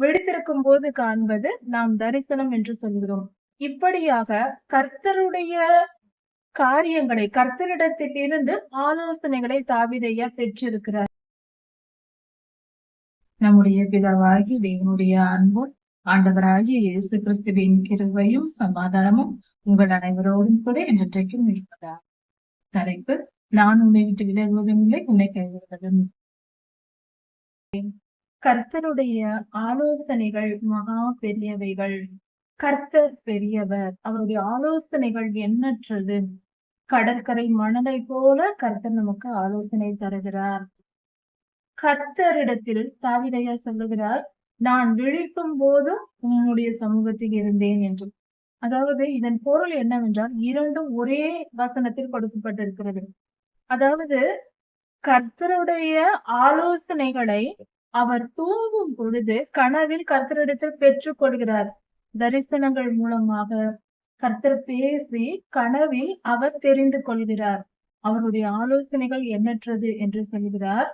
விழித்திருக்கும் போது காண்பது நாம் தரிசனம் என்று சொல்கிறோம். இப்படியாக கர்த்தருடைய காரியங்களை கர்த்தரிடத்திலிருந்து ஆலோசனைகளை தாவிதையா பெற்றிருக்கிறார். நம்முடைய பிதாவாகி தேவனுடைய அன்பும் ஆண்டவராகிய இயேசு கிறிஸ்துவின் கிருவையும் சமாதானமும் உங்கள் அனைவரோடும் கூட என்றைக்கும் இருப்பதா தலைப்பு நான் உன்னை விட்டு விலகுவதும் இல்லை உன்னை கைவிடுவதும் கர்த்தருடைய ஆலோசனைகள் மகா பெரியவைகள். கர்த்தர் பெரியவர். அவருடைய ஆலோசனைகள் எண்ணற்றது. கடற்கரை மணலை போல கர்த்தர் நமக்கு ஆலோசனை தருகிறார். கர்த்தரிடத்தில் தாவிதையா சொல்லுகிறார் நான் விழிக்கும் போதும் உன்னுடைய சமூகத்தில் இருந்தேன் என்று. அதாவது இதன் பொருள் என்னவென்றால் இரண்டும் ஒரே வசனத்தில் கொடுக்கப்பட்டிருக்கிறது. அதாவது கர்த்தருடைய ஆலோசனைகளை அவர் தூங்கும் பொழுது கனவில் கர்த்தரிடத்தில் பெற்றுக் கொள்கிறார் தரிசனங்கள் மூலமாக கர்த்தர் பேசி கனவில் அவர் தெரிந்து கொள்கிறார். அவருடைய ஆலோசனைகள் எண்ணற்றது என்று சொல்கிறார்.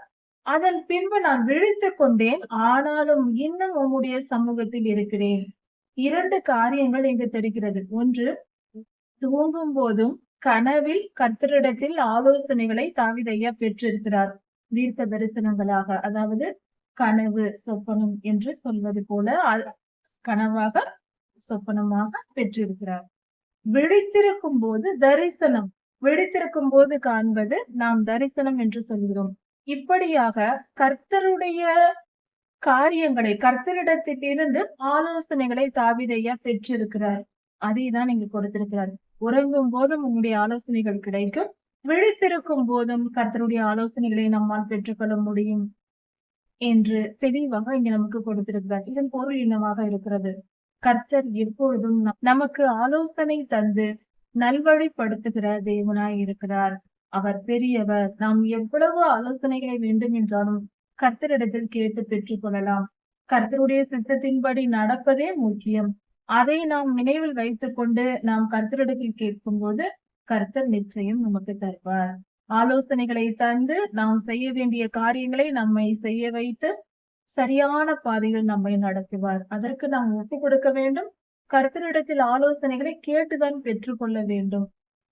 அதன் பின்பு நான் விழித்துக் கொண்டேன். ஆனாலும் இன்னும் உம்முடைய சமூகத்தில் இருக்கிறேன். இரண்டு காரியங்கள் இங்கு தெரிகிறது. ஒன்று தூங்கும் போதும் கனவில் கர்த்தரிடத்தில் ஆலோசனைகளை தாவிதையா பெற்றிருக்கிறார். தீர்க்க தரிசனங்களாக அதாவது கனவு சொப்பனம் என்று சொல்வது போல கனவாக சொப்பனமாக பெற்றிருக்கிறார். விழித்திருக்கும் போது தரிசனம். விழித்திருக்கும் போது காண்பது நாம் தரிசனம் என்று சொல்கிறோம். இப்படியாக கர்த்தருடைய காரியங்களை கர்த்தரிடத்திலிருந்து ஆலோசனைகளை தாவிதையா பெற்றிருக்கிறார். அதை தான் இங்கு கொடுத்திருக்கிறார். உறங்கும் போதும் உன்னுடைய ஆலோசனைகள் கிடைக்கும். விழித்திருக்கும் போதும் கர்த்தருடைய ஆலோசனைகளை நம்மால் பெற்றுக்கொள்ள முடியும். என்று தெளிவாக இங்க நமக்கு கொடுத்திருக்கிறார். இதன் பொருள் இனமாக இருக்கிறது? கர்த்தர் எப்பொழுதும் நமக்கு ஆலோசனை தந்து நல்வழிப்படுத்துகிற தேவனாய் இருக்கிறார். அவர் பெரியவர். நாம் எவ்வளவு ஆலோசனைகளை வேண்டும் என்றாலும் கர்த்தரிடத்தில் கேட்டு பெற்றுக் கொள்ளலாம். கர்த்தருடைய சித்தத்தின்படி நடப்பதே முக்கியம். அதை நாம் நினைவில் வைத்துக் கொண்டு நாம் கர்த்தரிடத்தில் கேட்கும் போது கர்த்தர் நிச்சயம் நமக்கு தருவார். ஆலோசனைகளை தந்து நாம் செய்ய வேண்டிய காரியங்களை நம்மை செய்ய வைத்து சரியான பாதையில் நம்மை நடத்துவார். அதற்கு நாம் ஒப்பு கொடுக்க வேண்டும். கர்த்தரிடத்தில் ஆலோசனைகளை கேட்டுதான் பெற்றுக்கொள்ள வேண்டும்.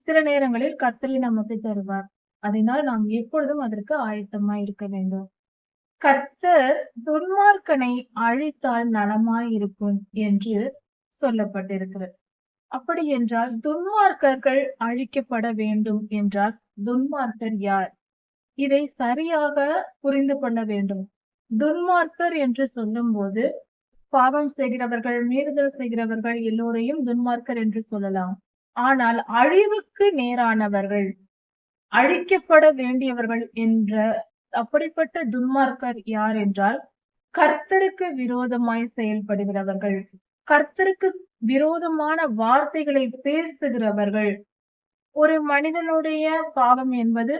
சில நேரங்களில் கர்த்தரை நமக்கு தருவார். அதனால் நாம் எப்பொழுதும் அதற்கு ஆயத்தமாய் இருக்க வேண்டும். கர்த்தர் துன்மார்க்கனை அழித்தால் நலமாய் இருக்கும் என்று சொல்லப்பட்டிருக்கிறது. அப்படி என்றால் துன்மார்க்கர்கள் அழிக்கப்பட வேண்டும் என்றால் துன்மார்க்கர் யார்? இதை சரியாக புரிந்து கொள்ள வேண்டும். துன்மார்க்கர் என்று சொல்லும் போது பாவம் செய்கிறவர்கள் மீறுதல் செய்கிறவர்கள் எல்லோரையும் துன்மார்க்கர் என்று சொல்லலாம். ஆனால் அழிவுக்கு நேரானவர்கள் அழிக்கப்பட வேண்டியவர்கள் என்ற அப்படிப்பட்ட துன்மார்க்கர் யார் என்றால் கர்த்தருக்கு விரோதமாய் செயல்படுகிறவர்கள் கர்த்தருக்கு விரோதமான வார்த்தைகளை பேசுகிறவர்கள் ஒரு மனிதனுடைய பாவம் என்பது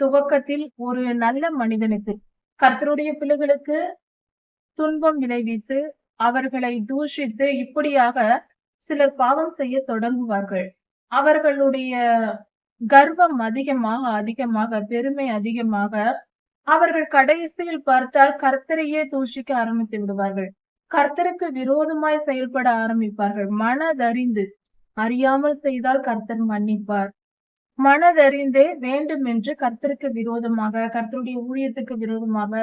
துவக்கத்தில் ஒரு நல்ல மனிதனுக்கு கர்த்தருடைய பிள்ளைகளுக்கு துன்பம் விளைவித்து அவர்களை தூஷித்து இப்படியாக சிலர் பாவம் செய்ய தொடங்குவார்கள். அவர்களுடைய கர்வம் அதிகமாக அதிகமாக பெருமை அதிகமாக அவர்கள் கடைசியில் பார்த்தால் கர்த்தரையே தூஷிக்க ஆரம்பித்து விடுவார்கள். கர்த்தருக்கு விரோதமாய் செயல்பட ஆரம்பிப்பார்கள். மனதறிந்து அறியாமல் செய்தால் கர்த்தர் மன்னிப்பார். மனதறிந்தே வேண்டும் என்று கர்த்தருக்கு விரோதமாக கர்த்தருடைய ஊழியத்துக்கு விரோதமாக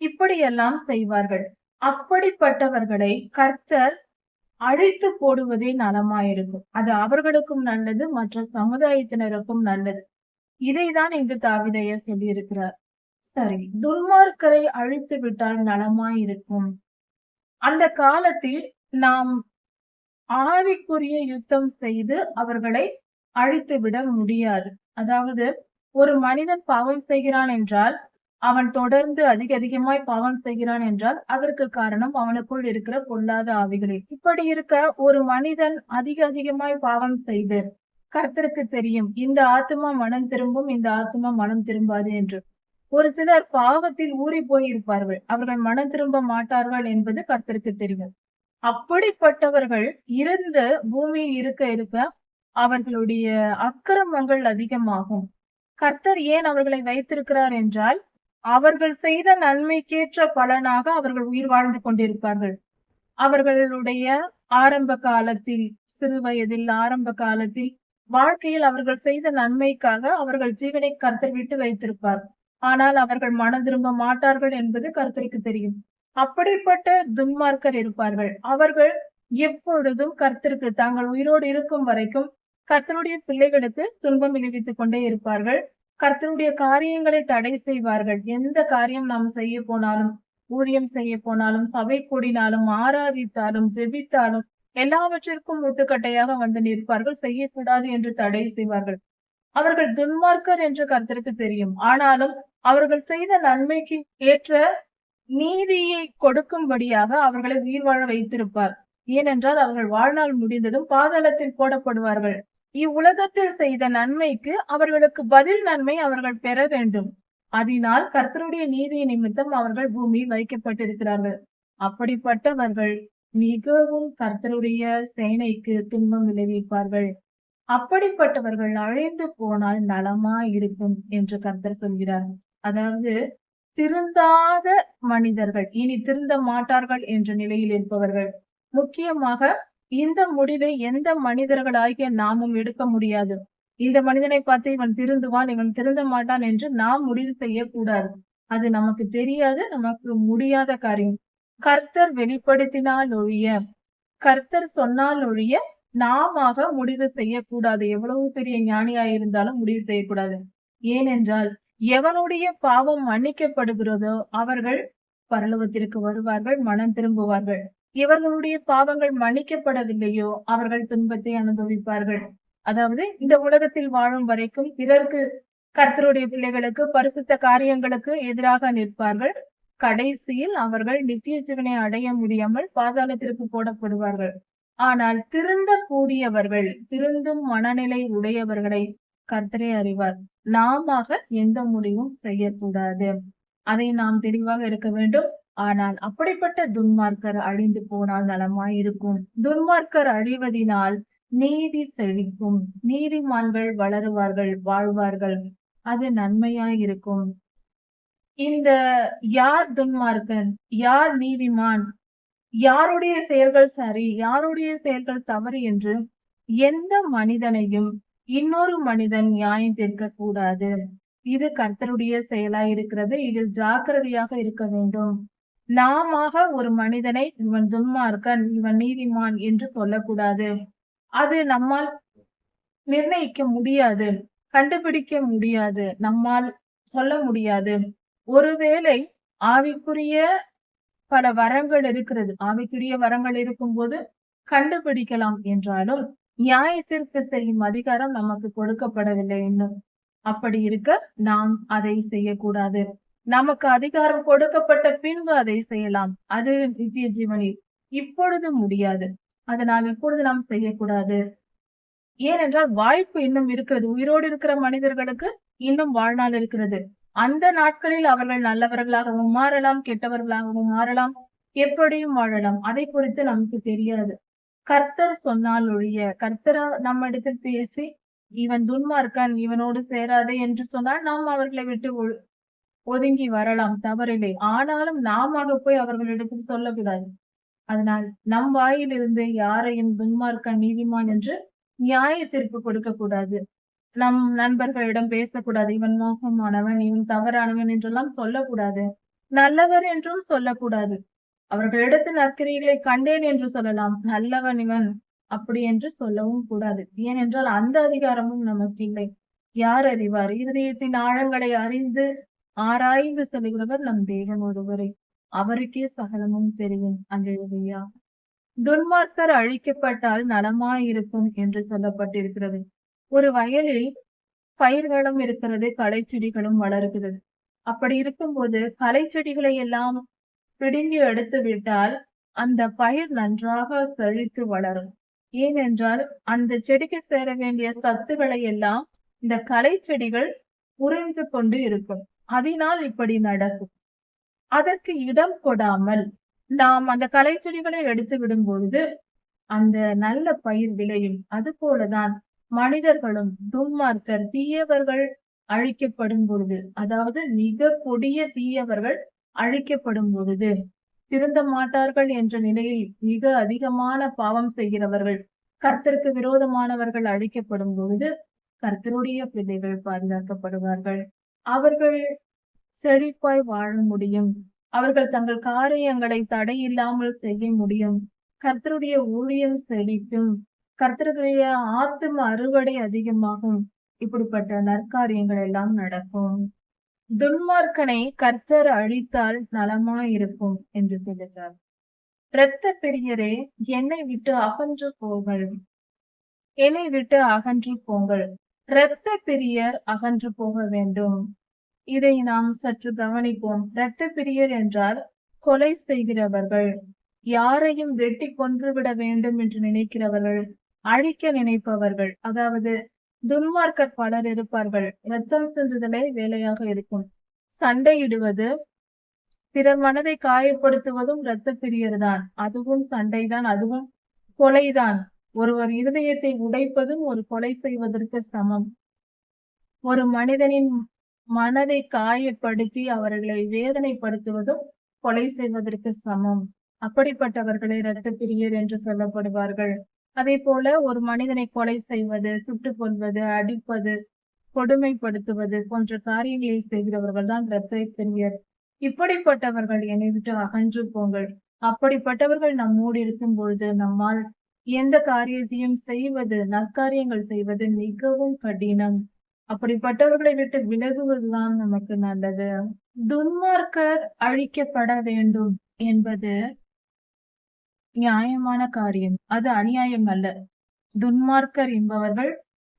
இப்படியெல்லாம் செய்வார்கள். அப்படிப்பட்டவர்களை கர்த்தர் அழித்து போடுவதே நலமாயிருக்கும். அது அவர்களுக்கும் நல்லது மற்ற சமுதாயத்தினருக்கும் நல்லது. இதைதான் இங்கு தாவிதைய சொல்லியிருக்கிறார். சரி துன்மார்க்கரை அழித்து விட்டால் நலமாயிருக்கும். அந்த காலத்தில் நாம் ஆவிக்குரிய யுத்தம் செய்து அவர்களை அழித்து விட முடியாது. அதாவது ஒரு மனிதன் பாவம் செய்கிறான் என்றால் அவன் தொடர்ந்து அதிக அதிகமாய் பாவம் செய்கிறான் என்றால் அதற்கு காரணம் அவனுக்குள் இருக்கிற பொல்லாத ஆவிகளே. இப்படி இருக்க ஒரு மனிதன் அதிக அதிகமாய் பாவம் செய்து கர்த்தருக்கு தெரியும் இந்த ஆத்மா மனம் திரும்பும் இந்த ஆத்மா மனம் திரும்பாது என்று. ஒரு சிலர் பாவத்தில் ஊறி போயிருப்பார்கள். அவர்கள் மனம் திரும்ப மாட்டார்கள் என்பது கர்த்தருக்கு தெரியும். அப்படிப்பட்டவர்கள் இருந்து பூமியில் இருக்க இருக்க அவர்களுடைய அக்கிரமங்கள் அதிகமாகும். கர்த்தர் ஏன் அவர்களை வைத்திருக்கிறார் என்றால் அவர்கள் செய்த நன்மைக்கேற்ற பலனாக அவர்கள் உயிர் வாழ்ந்து கொண்டிருப்பார்கள். அவர்களுடைய ஆரம்ப காலத்தில் சிறு வயதில் ஆரம்ப காலத்தில் வாழ்க்கையில் அவர்கள் செய்த நன்மைக்காக அவர்கள் ஜீவனை கர்த்தர் விட்டு வைத்திருப்பார். ஆனால் அவர்கள் மனம் திரும்ப மாட்டார்கள் என்பது கர்த்தருக்கு தெரியும். அப்படிப்பட்ட துன்மார்க்கர் இருப்பார்கள். அவர்கள் எப்பொழுதும் கர்த்தருக்கு தாங்கள் உயிரோடு இருக்கும் வரைக்கும் கர்த்தனுடைய பிள்ளைகளுக்கு துன்பம் விளைவித்துக் கொண்டே இருப்பார்கள். கர்த்தனுடைய காரியங்களை தடை செய்வார்கள். எந்த காரியம் நாம் செய்ய போனாலும் ஊழியம் செய்ய போனாலும் சபை கூடினாலும் ஆராதித்தாலும் ஜெபித்தாலும் எல்லாவற்றிற்கும் முட்டுக்கட்டையாக வந்து நிற்பார்கள். செய்யக்கூடாது என்று தடை செய்வார்கள். அவர்கள் துன்மார்க்கர் என்று கர்த்தருக்கு தெரியும். ஆனாலும் அவர்கள் செய்த நன்மைக்கு ஏற்ற நீதியை கொடுக்கும்படியாக அவர்களை உயிர் வாழ வைத்திருப்பார். ஏனென்றால் அவர்கள் வாழ்நாள் முடிந்ததும் பாதாளத்தில் போடப்படுவார்கள். இவ்வுலகத்தில் செய்த நன்மைக்கு அவர்களுக்கு பதில் நன்மை அவர்கள் பெற வேண்டும். அதனால் கர்த்தருடைய நீதி நிமித்தம் அவர்கள் பூமியில் வைக்கப்பட்டிருக்கிறார்கள். அப்படிப்பட்டவர்கள் மிகவும் கர்த்தருடைய சேனைக்கு துன்பம் விளைவிப்பார்கள். அப்படிப்பட்டவர்கள் அழைந்து போனால் நலமா இருக்கும் என்று கர்த்தர் சொல்கிறார். அதாவது திருந்தாத மனிதர்கள் இனி திருந்த மாட்டார்கள் என்ற நிலையில் இருப்பவர்கள். முக்கியமாக இந்த முடிவை எந்த மனிதர்களாகிய நாமும் எடுக்க முடியாது. இந்த மனிதனை பார்த்து இவன் திருந்துவான் இவன் திருந்த மாட்டான் என்று நாம் முடிவு செய்யக்கூடாது. அது நமக்கு தெரியாது நமக்கு முடியாத காரியம். கர்த்தர் வெளிப்படுத்தினால் ஒழிய கர்த்தர் சொன்னால் ஒழிய நாமாக முடிவு செய்யக்கூடாது. எவ்வளவு பெரிய ஞானியா இருந்தாலும் முடிவு செய்யக்கூடாது. ஏனென்றால் எவனுடைய பாவம் மன்னிக்கப்படுகிறதோ அவர்கள் பரலோகத்திற்கு வருவார்கள் மனம் திரும்புவார்கள். இவர்களுடைய பாவங்கள் மன்னிக்கப்படவில்லையோ அவர்கள் துன்பத்தை அனுபவிப்பார்கள். அதாவது இந்த உலகத்தில் வாழும் வரைக்கும் பிறருக்கு கர்த்தருடைய பிள்ளைகளுக்கு பரிசுத்த காரியங்களுக்கு எதிராக நிற்பார்கள். கடைசியில் அவர்கள் நித்திய ஜீவனை அடைய முடியாமல் பாதாளத்திற்கு போடப்படுவார்கள். ஆனால் திருந்த கூடியவர்கள் திருந்தும் மனநிலை உடையவர்களை கர்த்தரே அறிவார். நாம எந்த முடிவும் செய்யக்கூடாது. அதை நாம் தெளிவாக இருக்க வேண்டும். ஆனால் அப்படிப்பட்ட துன்மார்க்கர் அழிந்து போனால் நலமாய் இருக்கும். துன்மார்க்கர் அழிவதினால் நீதி செழிக்கும். நீதிமான்கள் வளருவார்கள் வாழ்வார்கள். அது நன்மையாயிருக்கும் இந்த யார் துன்மார்க்கன்? யார் நீதிமான்? யாருடைய செயல்கள் சரி யாருடைய செயல்கள் தவறு என்று எந்த மனிதனையும் இன்னொரு மனிதன் நியாயம் தீர்க்க கூடாது. இது கர்த்தருடைய செயலாய் இருக்கிறது. இதில் ஜாக்கிரதையாக இருக்க வேண்டும். நாமாக ஒரு மனிதனை இவன் துன்மார்க்கன் இவன் நீதிமான் என்று சொல்லக்கூடாது. அது நம்மால் நிர்ணயிக்க முடியாது கண்டுபிடிக்க முடியாது நம்மால் சொல்ல முடியாது. ஒருவேளை ஆவிக்குரிய பல வரங்கள் இருக்கிறது. ஆவிக்குரிய வரங்கள் இருக்கும்போது கண்டுபிடிக்கலாம் என்றாலும் நியாயத்திற்கு செய்யும் அதிகாரம் நமக்கு கொடுக்கப்படவில்லை இன்னும். அப்படி இருக்க நாம் அதை செய்யக்கூடாது. நமக்கு அதிகாரம் கொடுக்கப்பட்ட பின்பு அதை செய்யலாம். அது நித்திய ஜீவனில் இப்பொழுது முடியாது. அதனால் இப்பொழுது நாம் செய்யக்கூடாது. ஏனென்றால் வாய்ப்பு இன்னும் இருக்கிறது. உயிரோடு இருக்கிற மனிதர்களுக்கு இன்னும் வாழ்நாள் இருக்கிறது. அந்த நாட்களில் அவர்கள் நல்லவர்களாகவும் மாறலாம் கெட்டவர்களாகவும் மாறலாம் எப்படியும் வாழலாம். அதை குறித்து நமக்கு தெரியாது. கர்த்தர் சொன்னால் ஒழிய கர்த்தர் நம்மிடத்தில் பேசி இவன் துன்மார்க்கன் இவனோடு சேராதே என்று சொன்னால் நாம் அவர்களை விட்டு ஒதுங்கி வரலாம் தவறில்லை. ஆனாலும் நாம போய் அவர்களிடத்தில் சொல்லக்கூடாது. அதனால் நம் வாயிலிருந்து யாரையும் துன்மார்க்க நீதிமான் என்று நியாய தீர்ப்பு கொடுக்க கூடாது நம் நண்பர்களிடம் பேசக்கூடாது. இவன் மோசமானவன் இவன் தவறானவன் என்றெல்லாம் சொல்லக்கூடாது. நல்லவர் என்றும் சொல்லக்கூடாது. அவர்களிடத்து நற்கிரிகளை கண்டேன் என்று சொல்லலாம். நல்லவன் இவன் அப்படி என்று சொல்லவும் கூடாது. ஏனென்றால் அந்த அதிகாரமும் நமக்கு இல்லை. யார் அறிவார் இருதயத்தின் ஆழங்களை அறிந்து ஆராய்ந்து சொல்லுகிறவர் நம் தேவன் ஒருவரே. அவருக்கே சகலமும் தெரியும் அல்லேலூயா துன்மார்க்கர் அழிக்கப்பட்டால் நலமாயிருக்கும் என்று சொல்லப்பட்டிருக்கிறது. ஒரு வயலில் பயிர்களும் இருக்கிறது களை செடிகளும் வளர்கிறது. அப்படி இருக்கும்போது களை செடிகளை எல்லாம் பிடுங்கி எடுத்து விட்டால் அந்த பயிர் நன்றாக செழித்து வளரும். ஏனென்றால் அந்த செடிக்கு சேர வேண்டிய சத்துக்களை எல்லாம் இந்த களை செடிகள் உறிஞ்சு கொண்டு இருக்கும். அதனால் இப்படி நடக்கும். அதற்கு இடம் கொடாமல் நாம் அந்த களை செடிகளை எடுத்து விடும் பொழுது அந்த நல்ல பயிர் விளையும். அது போலதான் மனிதர்களும் துன்மார்க்கர் தீயவர்கள் அழிக்கப்படும் பொழுது அதாவது மிக கொடிய தீயவர்கள் அழிக்கப்படும் பொழுது திருந்த மாட்டார்கள் என்ற நிலையில் மிக அதிகமான பாவம் செய்கிறவர்கள் கர்த்தருக்கு விரோதமானவர்கள் அழிக்கப்படும் பொழுது கர்த்தருடைய பிள்ளைகள் பாதுகாக்கப்படுவார்கள். அவர்கள் செழிப்பாய் வாழ முடியும். அவர்கள் தங்கள் காரியங்களை தடை இல்லாமல் செய்ய முடியும். கர்த்தருடைய ஊழியம் செழிக்கும். கர்த்தருடைய ஆத்தும அறுவடை அதிகமாகும். இப்படிப்பட்ட நற்காரியங்கள் எல்லாம் நடக்கும். துன்மார்க்கனை கர்த்தர் அழித்தால் நலமாயிருக்கும் என்று சொல்லுகிறார். இரத்த பெரியரே என்னை விட்டு அகன்று போங்கள். என்னை விட்டு அகன்று போங்கள். இரத்த பிரியர் அகன்று போக வேண்டும். இதை நாம் சற்று கவனிப்போம். இரத்த பிரியர் என்றால் கொலை செய்கிறவர்கள். யாரையும் வெட்டி கொன்றுவிட வேண்டும் என்று நினைக்கிறவர்கள் அழிக்க நினைப்பவர்கள். அதாவது துன்மார்க்கர் பலர் இருப்பார்கள். ரத்தம் சிந்துதலே வேலையாக இருக்கும். சண்டையிடுவது பிறர் மனதை காயப்படுத்துவதும் இரத்த பிரியர்தான். அதுவும் சண்டைதான் அதுவும் கொலைதான். ஒருவர் இருதயத்தை உடைப்பதும் ஒரு கொலை செய்வதற்கு சமம். ஒரு மனிதனின் மனதை காயப்படுத்தி அவர்களை வேதனைப்படுத்துவதும் கொலை செய்வதற்கு சமம். அப்படிப்பட்டவர்களை இரத்த பிரியர் என்று சொல்லப்படுவார்கள். அதே போல ஒரு மனிதனை கொலை செய்வது சுட்டுக் கொள்வது அடிப்பது கொடுமைப்படுத்துவது போன்ற காரியங்களை செய்கிறவர்கள் தான் இரத்த பிரியர் இப்படிப்பட்டவர்கள் என்னை விட்டு அகன்று போங்கள். அப்படிப்பட்டவர்கள் நம்மோடு இருக்கும் பொழுது நம்மால் எந்த காரியத்தையும் செய்வது நற்காரியங்கள் செய்வது மிகவும் கடினம். அப்படிப்பட்டவர்களை விட்டு விலகுவதுதான் நமக்கு நல்லது. துன்மார்க்கர் அழிக்கப்பட வேண்டும் என்பது நியாயமான காரியம். அது அநியாயம் அல்ல. துன்மார்க்கர் என்பவர்கள்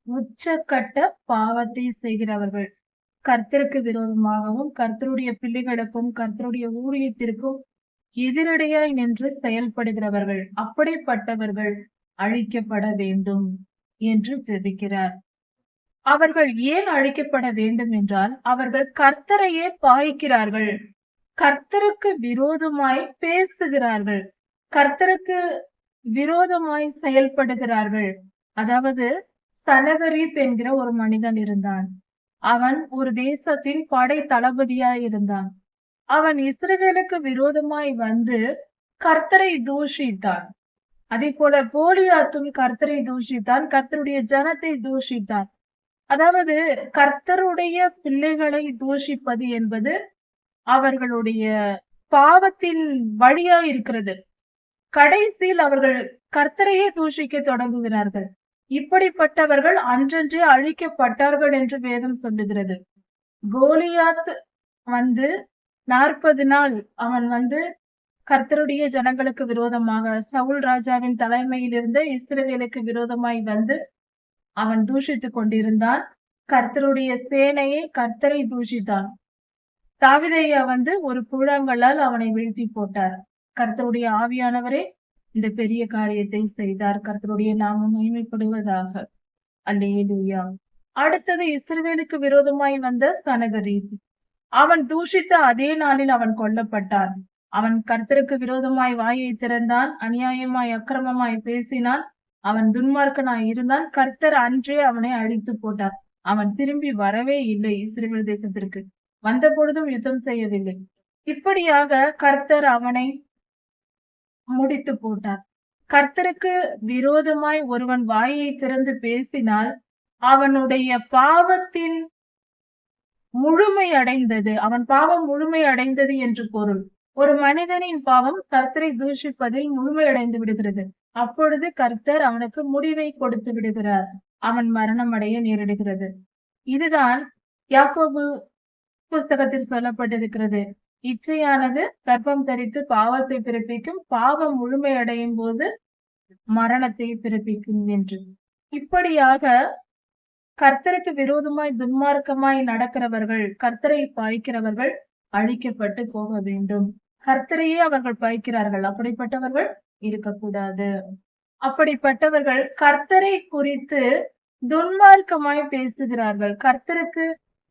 உச்சக்கட்ட பாவத்தை செய்கிறவர்கள். கர்த்தருக்கு விரோதமாகவும் கர்த்தருடைய பிள்ளைகளுக்கும் கர்த்தருடைய ஊழியத்திற்கும் எதிரடையாய் நின்று செயல்படுகிறவர்கள் அப்படிப்பட்டவர்கள் அழிக்கப்பட வேண்டும் என்று ஜெபிக்கிறார். அவர்கள் ஏன் அழிக்கப்பட வேண்டும் என்றால் அவர்கள் கர்த்தரையே பாய்க்கிறார்கள் கர்த்தருக்கு விரோதமாய் பேசுகிறார்கள். கர்த்தருக்கு விரோதமாய் செயல்படுகிறார்கள். அதாவது சனகரீப் என்கிற ஒரு மனிதன் இருந்தான். அவன் ஒரு தேசத்தில் படை தளபதியாய் இருந்தான். அவன் இஸ்ரவேலுக்கு விரோதமாய் வந்து கர்த்தரை தூஷித்தான். அதே போல கோலியாத்தும் கர்த்தரை தூஷித்தான். கர்த்தருடைய ஜனத்தை தூஷித்தான். அதாவது கர்த்தருடைய பிள்ளைகளை தூஷிப்பது என்பது அவர்களுடைய பாவத்தில் வழியா இருக்கிறது கடைசியில் அவர்கள் கர்த்தரையே தூஷிக்க தொடங்குகிறார்கள். இப்படிப்பட்டவர்கள் அன்றன்றே அழிக்கப்பட்டார்கள் என்று வேதம் சொல்லுகிறது. கோலியாத் வந்து நாற்பது நாள் அவன் வந்து கர்த்தருடைய ஜனங்களுக்கு விரோதமாக சவுல் ராஜாவின் தலைமையில் இருந்த விரோதமாய் வந்து அவன் தூஷித்துக் கொண்டிருந்தான். கர்த்தருடைய சேனையை கர்த்தரை தூஷித்தான். தாவிதையா வந்து ஒரு புழங்களால் அவனை வீழ்த்தி போட்டார். கர்த்தருடைய ஆவியானவரே இந்த பெரிய காரியத்தை செய்தார். கர்த்தருடைய நாமம் மகிமைப்படுவதாக. அல்லேலூயா. அடுத்தது இஸ்ரேலுக்கு விரோதமாய் வந்த சனகரீதி. அவன் தூஷித்த அதே நாளில் அவன் கொல்லப்பட்டான். அவன் கர்த்தருக்கு விரோதமாய் வாயை திறந்தான் அநியாயமாய் அக்கிரமமாய் பேசினான் அவன் துன்மார்க்கனாய் இருந்தான் கர்த்தர் அன்றே அவனை அழித்து போட்டார். அவன் திரும்பி வரவே இல்லை இஸ்ரேல் தேசத்திற்கு. வந்த பொழுதும் யுத்தம் செய்யவில்லை. இப்படியாக கர்த்தர் அவனை முடித்து போட்டார். கர்த்தருக்கு விரோதமாய் ஒருவன் வாயை திறந்து பேசினால் அவனுடைய பாவத்தின் முழுமை அடைந்தது அவன் பாவம் முழுமை அடைந்தது என்று பொருள். ஒரு மனிதனின் பாவம் கர்த்தரை தூஷிப்பதில் முழுமை அடைந்து விடுகிறது. அப்பொழுது கர்த்தர் அவனுக்கு முடிவை கொடுத்து விடுகிறார். அவன் மரணம் அடைய நேரிடுகிறது. இதுதான் யாக்கோபு புஸ்தகத்தில் சொல்லப்பட்டிருக்கிறது. இச்சையானது கர்ப்பம் தரித்து பாவத்தை பிறப்பிக்கும் பாவம் முழுமை அடையும் போது மரணத்தை பிறப்பிக்கும் என்று. இப்படியாக கர்த்தருக்கு விரோதமாய் துன்மார்க்கமாய் நடக்கிறவர்கள் கர்த்தரை பாய்க்கிறவர்கள் அழிக்கப்பட்டு போக வேண்டும். கர்த்தரையே அவர்கள் பாய்க்கிறார்கள். அப்படிப்பட்டவர்கள் இருக்கக்கூடாது. அப்படிப்பட்டவர்கள் கர்த்தரை குறித்து துன்மார்க்கமாய் பேசுகிறார்கள். கர்த்தருக்கு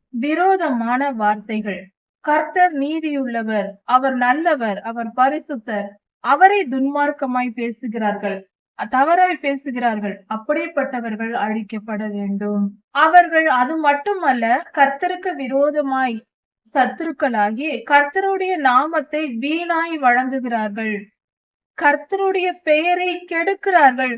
விரோதமான வார்த்தைகள். கர்த்தர் நீதியுள்ளவர் அவர் நல்லவர் அவர் பரிசுத்தர் அவரை துன்மார்க்கமாய் பேசுகிறார்கள். தவறாய் பேசுகிறார்கள். அப்படிப்பட்டவர்கள் அழிக்கப்பட வேண்டும். அவர்கள் அது மட்டுமல்ல கர்த்தருக்கு விரோதமாய் சத்துருக்களாகி கர்த்தருடைய நாமத்தை வீணாய் வழங்குகிறார்கள். கர்த்தருடைய பெயரை கெடுக்கிறார்கள்.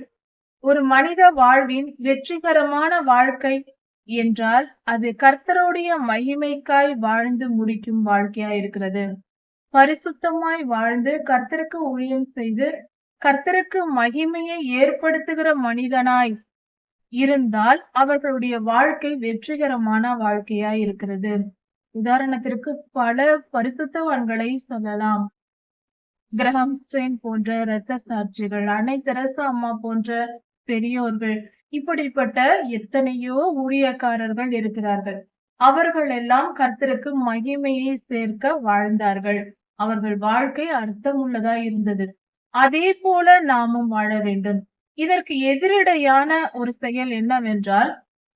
ஒரு மனித வாழ்வின் வெற்றிகரமான வாழ்க்கை என்றால் அது கர்த்தருடைய மகிமைக்காய் வாழ்ந்து முடிக்கும் வாழ்க்கையா இருக்கிறது. பரிசுத்தமாய் வாழ்ந்து கர்த்தருக்கு ஊழியம் செய்து கர்த்தருக்கு மகிமையை ஏற்படுத்துகிற மனிதனாய் இருந்தால் அவர்களுடைய வாழ்க்கை வெற்றிகரமான வாழ்க்கையாய் இருக்கிறது. உதாரணத்திற்கு பல பரிசுத்தவான்களை சொல்லலாம். கிரஹாம் ஸ்ட்ரெயின் போன்ற இரத்த சாட்சிகள் அன்னை தெரசா அம்மா போன்ற பெரியோர்கள் இப்படிப்பட்ட எத்தனையோ ஊழியக்காரர்கள் இருக்கிறார்கள். அவர்கள் எல்லாம் கர்த்தருக்கு மகிமையை சேர்க்க வாழ்ந்தார்கள். அவர்கள் வாழ்க்கை அர்த்தமுள்ளதா இருந்தது. அதே போல நாமும் வாழ வேண்டும். இதற்கு எதிரடையான ஒரு செயல் என்னவென்றால்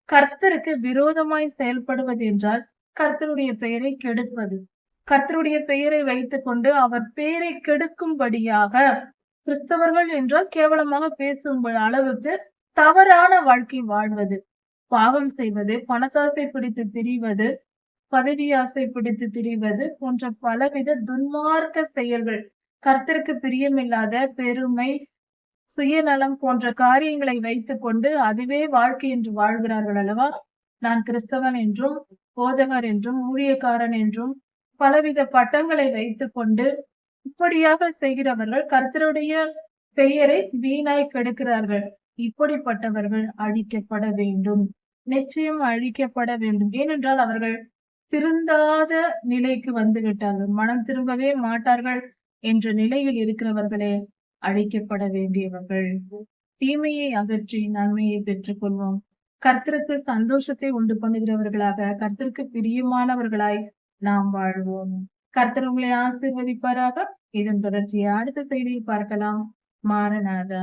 கர்த்தருக்கு விரோதமாய் செயல்படுவது என்றால் கர்த்தருடைய பெயரை கெடுப்பது. கர்த்தருடைய பெயரை வைத்துக்கொண்டு அவர் பெயரை கெடுக்கும்படியாக கிறிஸ்தவர்கள் என்றால் கேவலமாக பேசும் அளவுக்கு தவறான வாழ்க்கை வாழ்வது. பாவம் செய்வது பணத்தாசை பிடித்து திரிவது பதவி ஆசை பிடித்து திரிவது போன்ற பலவித துன்மார்க்க செயல்கள் கர்த்தருக்கு பிரியமில்லாத பெருமை சுயநலம் போன்ற காரியங்களை வைத்துக்கொண்டு அதுவே வாழ்க்கை என்று வாழ்கிறார்கள் அல்லவா? நான் கிறிஸ்தவன் என்றும் போதகர் என்றும் ஊழியக்காரன் என்றும் பலவித பட்டங்களை வைத்துக்கொண்டு இப்படியாக செய்கிறவர்கள் கர்த்தருடைய பெயரை வீணாய் கெடுக்கிறார்கள். இப்படிப்பட்டவர்கள் அழிக்கப்பட வேண்டும். நிச்சயம் அழிக்கப்பட வேண்டும். ஏனென்றால் அவர்கள் திருந்தாத நிலைக்கு வந்து விட்டார்கள். மனம் திரும்பவே மாட்டார்கள். என்ற நிலையில் இருக்கிறவர்களே அழைக்கப்பட வேண்டியவர்கள். தீமையை அகற்றி நன்மையை பெற்றுக் கொள்வோம் கர்த்தருக்கு சந்தோஷத்தை உண்டு பண்ணுகிறவர்களாக கர்த்தருக்கு பிரியமானவர்களாய் நாம் வாழ்வோம். கர்த்தர் உங்களை ஆசீர்வதிப்பாராக. இதன் தொடர்ச்சியை அடுத்த செய்தியில் பார்க்கலாம். மாரநாதா